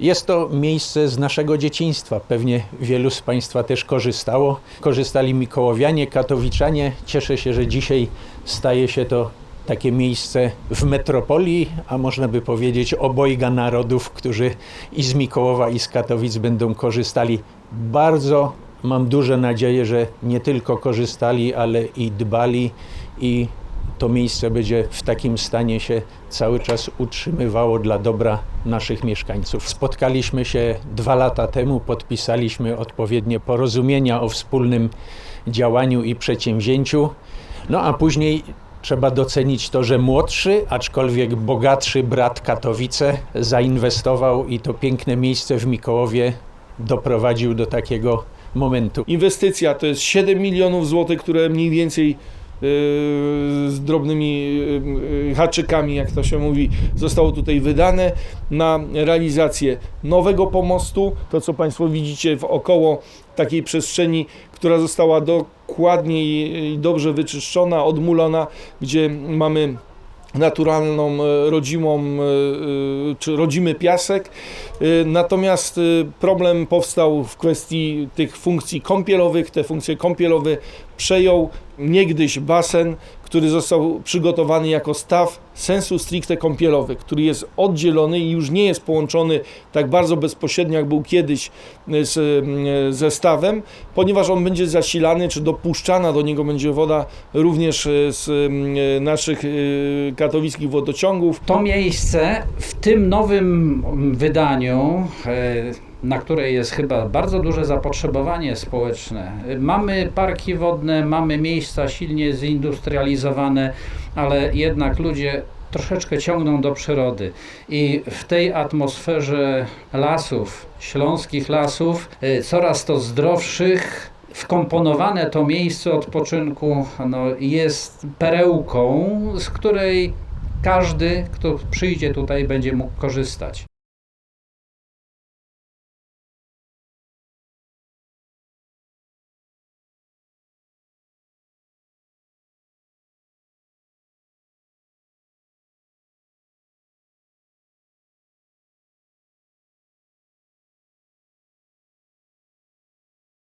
Jest to miejsce z naszego dzieciństwa. Pewnie wielu z Państwa też korzystało. Korzystali Mikołowianie, Katowiczanie. Cieszę się, że dzisiaj staje się to takie miejsce w metropolii, a można by powiedzieć obojga narodów, którzy i z Mikołowa, i z Katowic będą korzystali. Bardzo mam duże nadzieję, że nie tylko korzystali, ale i dbali i to miejsce będzie w takim stanie się cały czas utrzymywało dla dobra naszych mieszkańców. Spotkaliśmy się dwa lata temu, podpisaliśmy odpowiednie porozumienia o wspólnym działaniu i przedsięwzięciu. No a później trzeba docenić to, że młodszy, aczkolwiek bogatszy brat Katowice zainwestował i to piękne miejsce w Mikołowie doprowadził do takiego momentu. Inwestycja to jest 7 milionów złotych, które mniej więcej z drobnymi yy, haczykami, jak to się mówi, zostało tutaj wydane na realizację nowego pomostu. To, co Państwo widzicie wokoło takiej przestrzeni, która została dokładnie i dobrze wyczyszczona, odmulona, gdzie mamy naturalną, rodzimą, czy rodzimy piasek. Natomiast problem powstał w kwestii tych funkcji kąpielowych. Te funkcje kąpielowe przejął niegdyś basen, który został przygotowany jako staw sensu stricte kąpielowy, który jest oddzielony i już nie jest połączony tak bardzo bezpośrednio, jak był kiedyś e, z, e, ze stawem, ponieważ on będzie zasilany, czy dopuszczana do niego będzie woda również e, z naszych katowickich wodociągów. To miejsce w tym nowym wydaniu, e, na które jest chyba bardzo duże zapotrzebowanie społeczne, mamy parki wodne, mamy miejsca silnie zindustrializowane, ale jednak ludzie troszeczkę ciągną do przyrody i w tej atmosferze lasów, śląskich lasów, e, coraz to zdrowszych, wkomponowane to miejsce odpoczynku no, jest perełką, z której każdy, kto przyjdzie tutaj, będzie mógł korzystać.